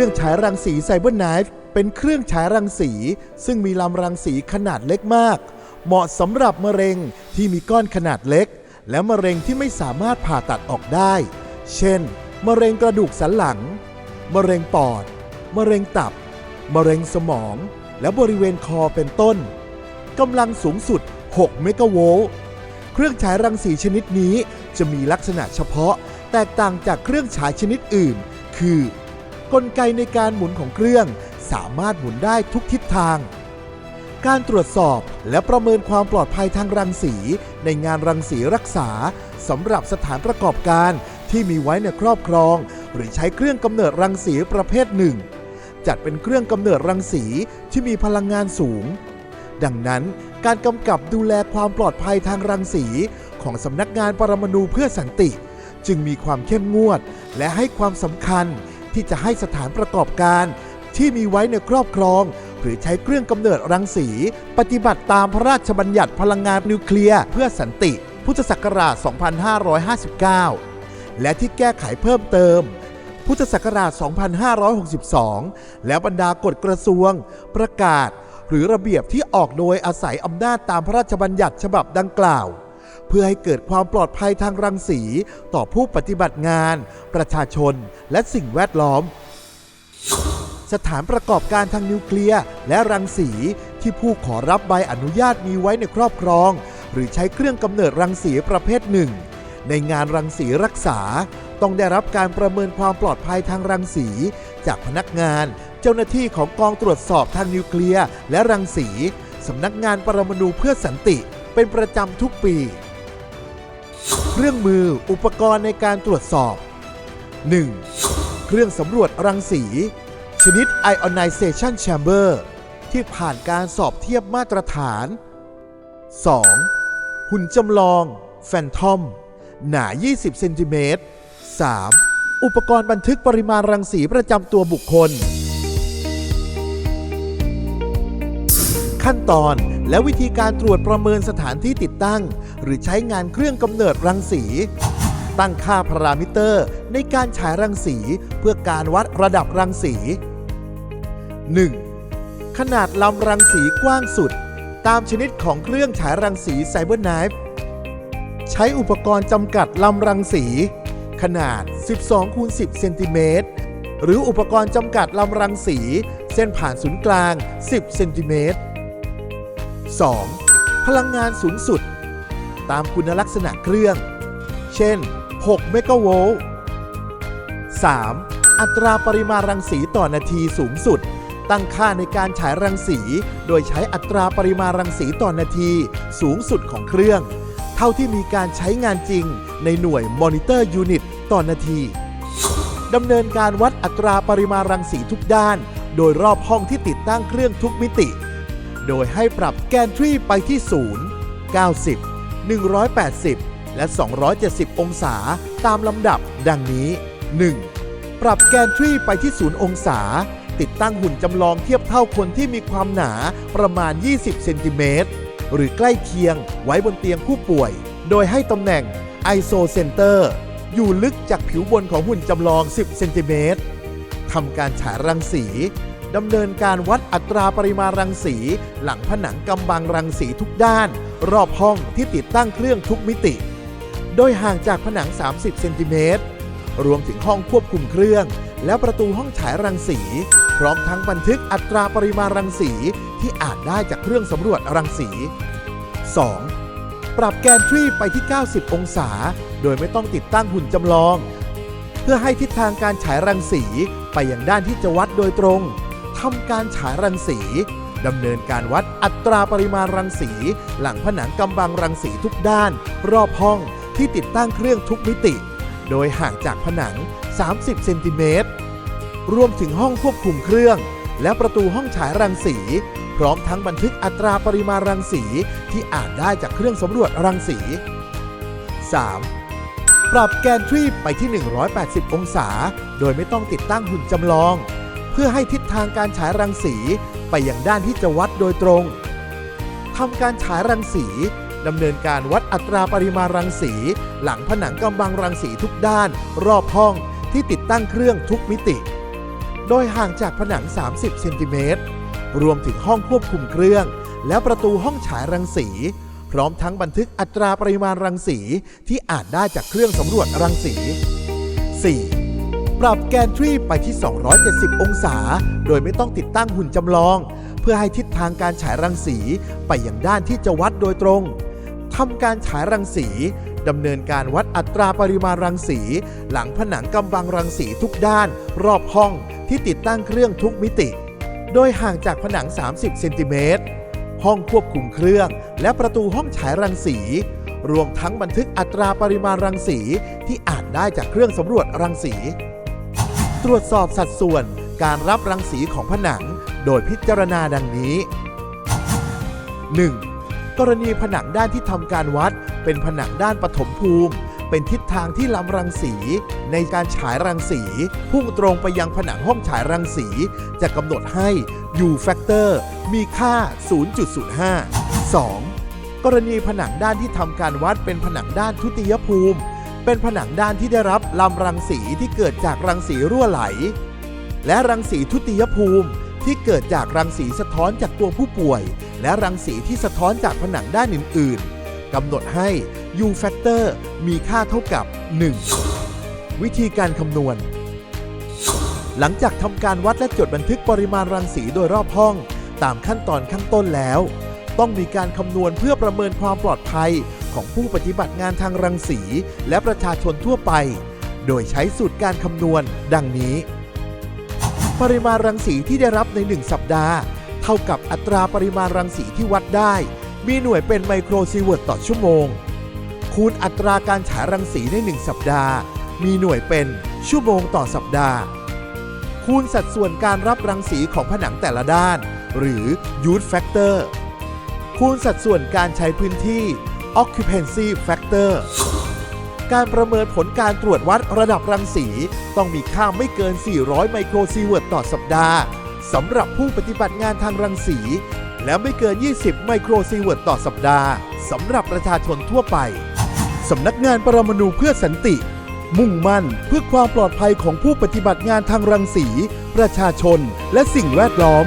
รื่องฉายรังสีไซเบอร์ไนฟ์เป็นเครื่องฉายรังสี ซึ่งมีลำรังสีขนาดเล็กมาก เหมาะสำหรับมะเร็งที่มีก้อนขนาดเล็ก และมะเร็งที่ไม่สามารถผ่าตัดออกได้ เช่น มะเร็งกระดูกสันหลัง มะเร็งปอด มะเร็งตับ มะเร็งสมอง และบริเวณคอเป็นต้นกำลังสูงสุด 6 เมกะโวลต์เครื่องฉายรังสีชนิดนี้จะมีลักษณะเฉพาะ แตกต่างจากเครื่องฉายชนิดอื่น คือ กลไกในการหมุนของเครื่อง สามารถหมุนได้ทุกทิศทาง การตรวจสอบและประเมินความปลอดภัยทางรังสี ในงานรังสีรักษาสำหรับสถานประกอบการที่มีไว้ในครอบครอง หรือใช้เครื่องกำเนิดรังสีประเภทหนึ่ง จัดเป็นเครื่องกำเนิดรังสีที่มีพลังงานสูง ดังนั้นการกำกับดูแลความปลอดภัยทางรังสีของสำนักงานปรมาณูเพื่อสันติ จึงมีความเข้มงวดและให้ความสำคัญ ที่จะให้สถานประกอบการ ที่มีไว้ในครอบครอง หรือใช้เครื่องกำเนิดรังสี ปฏิบัติตามพระราชบัญญัติพลังงานนิวเคลียร์เพื่อสันติ พุทธศักราช 2559 และที่แก้ไขเพิ่มเติม พุทธศักราช 2562 และบรรดากฎกระทรวง ประกาศ หรือระเบียบที่ออกโดยอาศัยอำนาจตามพระราชบัญญัติฉบับดังกล่าว เพื่อให้เกิดความปลอดภัยทางรังสี ต่อผู้ปฏิบัติงาน ประชาชน และสิ่งแวดล้อม สถานประกอบการทางนิวเคลียร์และรังสีที่ผู้ขอรับใบอนุญาตมีไว้ในครอบครอง หรือใช้เครื่องกำเนิดรังสีประเภทหนึ่ง ในงานรังสีรักษา ต้องได้รับการประเมินความปลอดภัยทางรังสี จากพนักงาน เจ้าหน้าที่ของกองตรวจสอบทางนิวเคลียร์และรังสีสำนักงานปรมาณูเพื่อสันติ เป็นประจำทุกปี เครื่องมืออุปกรณ์ในการตรวจสอบ 1. เครื่องสำรวจรังสี ชนิด Ionization Chamber ที่ผ่านการสอบเทียบมาตรฐาน 2. หุ่นจำลอง Phantom หนา 20 เซนติเมตร 3. อุปกรณ์บันทึกปริมาณรังสีประจำตัวบุคคล ขั้นตอน และวิธีการตรวจประเมินสถานที่ติดตั้ง หรือใช้งานเครื่องกำเนิดรังสี ตั้งค่าพารามิเตอร์ในการฉายรังสีเพื่อการวัดระดับรังสี 1. ขนาดลำรังสีกว้างสุด ตามชนิดของเครื่องฉายรังสีไซเบอร์ไนฟ์ใช้อุปกรณ์จำกัดลำรังสี ขนาด 12คูณ10 เซนติเมตร หรืออุปกรณ์จำกัดลำรังสี เส้นผ่านศูนย์กลาง 10 เซนติเมตร 2. พลังงานสูงสุด ตามคุณลักษณะเครื่อง เช่น 6 เมกะโวลต์ 3. อัตราปริมาณรังสีต่อนาทีสูงสุด ตั้งค่าในการฉายรังสี โดยใช้อัตราปริมาณรังสีต่อนาทีสูงสุดของเครื่อง เท่าที่มีการใช้งานจริงในหน่วยมอนิเตอร์ยูนิตต่อนาทีดำเนินการวัดอัตราปริมาณรังสีทุกด้าน โดยรอบห้องที่ติดตั้งเครื่องทุกมิติ โดยให้ปรับแกนทรีไปที่ 0 90 180 และ 270 องศาตามลำดับดังนี้ 1. ปรับแกนทรีไปที่ 0 องศา ติดตั้งหุ่นจำลองเทียบเท่าคนที่มีความหนาประมาณ 20 เซนติเมตรหรือใกล้เคียงไว้บนเตียงผู้ป่วย โดยให้ตำแหน่ง ISO Center อยู่ลึกจากผิวบนของหุ่นจำลอง 10 เซนติเมตรทำการฉายรังสี ดำเนินการวัดอัตราปริมาณรังสี หลังผนังกำบังรังสีทุกด้าน รอบห้องที่ติดตั้งเครื่องทุกมิติ โดยห่างจากผนัง 30 เซนติเมตร รวมถึงห้องควบคุมเครื่อง และประตูห้องฉายรังสี พร้อมทั้งบันทึกอัตราปริมาณรังสีที่อ่านได้จากเครื่องสำรวจรังสี 2. ปรับแกนทรีไปที่ 90 องศา โดยไม่ต้องติดตั้งหุ่นจำลอง เพื่อให้ทิศทางการฉายรังสีไปยังด้านที่จะวัดโดยตรง ทำการฉายรังสีดำเนินการวัดอัตราปริมาณรังสี หลังผนังกำบังรังสีทุกด้าน รอบห้องที่ติดตั้งเครื่องทุกมิติ โดยห่างจากผนัง 30 เซนติเมตร รวมถึงห้องควบคุมเครื่อง และประตูห้องฉายรังสี พร้อมทั้งบันทึกอัตราปริมาณรังสีที่อ่านได้จากเครื่องสำรวจรังสี 3. ปรับแกนทรีไปที่ 180 องศา โดยไม่ต้องติดตั้งหุ่นจำลอง พื่อให้ทิศทางการฉายรังสีไปยังด้านที่จะวัดโดยตรงทำการฉายรังสีดำเนินการวัดอัตราปริมาณรังสี หลังผนังกำบังรังสีทุกด้าน รอบห้องที่ติดตั้งเครื่องทุกมิติ โดยห่างจากผนัง 30 เซนติเมตร รวมถึงห้องควบคุมเครื่อง และประตูห้องฉายรังสี พร้อมทั้งบันทึกอัตราปริมาณรังสีที่อ่านได้จากเครื่องสำรวจรังสี 4. ปรับแกนทรีไปที่ 270 องศา โดยไม่ต้องติดตั้งหุ่นจำลอง เพื่อให้ทิศทางการฉายรังสีไปยังด้านที่จะวัดโดยตรงทำการฉายรังสีดำเนินการวัดอัตราปริมาณรังสี หลังผนังกำบังรังสีทุกด้าน รอบห้องที่ติดตั้งเครื่องทุกมิติ โดยห่างจากผนัง 30 เซนติเมตร ห้องควบคุมเครื่อง และประตูห้องฉายรังสี รวมทั้งบันทึกอัตราปริมาณรังสีที่อ่านได้จากเครื่องสำรวจรังสี ตรวจสอบสัดส่วนการรับรังสีของผนัง โดยพิจารณาดังนี้ 1. กรณีผนังด้านที่ทำการวัด เป็นผนังด้านปฐมภูมิ เป็นทิศทางที่ลำรังสี ในการฉายรังสี พุ่งตรงไปยังผนังห้องฉายรังสี จะกำหนดให้ U factor มีค่า 0.05 2. กรณีผนังด้านที่ทำการวัดเป็นผนังด้านทุติยภูมิ เป็นผนังด้านที่ได้รับลำรังสีที่เกิดจากรังสีรั่วไหล และรังสีทุติยภูมิที่เกิดจากรังสีสะท้อนจากตัวผู้ป่วย และรังสีที่สะท้อนจากผนังด้านอื่น ๆกำหนดให้ U factor มีค่าเท่ากับ 1 วิธีการคำนวณ หลังจากทำการวัดและจดบันทึกปริมาณรังสีโดยรอบห้อง ตามขั้นตอนข้างต้นแล้ว ต้องมีการคำนวณเพื่อประเมินความปลอดภัย ของผู้ปฏิบัติงานทางรังสี และประชาชนทั่วไป โดยใช้สูตรการคำนวณ ดังนี้ ปริมาณรังสีที่ได้รับใน 1 สัปดาห์ เท่ากับอัตราปริมาณรังสีที่วัดได้ มีหน่วยเป็นไมโครซีเวิร์ตต่อชั่วโมง คูณอัตราการฉายรังสีใน 1 สัปดาห์ มีหน่วยเป็นชั่วโมงต่อสัปดาห์ คูณสัดส่วนการรับรังสีของผนังแต่ละด้าน หรือ Youth Factor คูณสัดส่วนการใช้พื้นที่ Occupancy Factor การประเมินผลการตรวจวัดระดับรังสี ต้องมีค่าไม่เกิน 400 ไมโครซีเวิร์ตต่อสัปดาห์สำหรับผู้ปฏิบัติงานทางรังสี และไม่เกิน 20 ไมโครซีเวิร์ตต่อสัปดาห์สำหรับประชาชนทั่วไปสำนักงานปรมาณูเพื่อสันติ มุ่งมั่นเพื่อความปลอดภัยของผู้ปฏิบัติงานทางรังสี ประชาชน และสิ่งแวดล้อม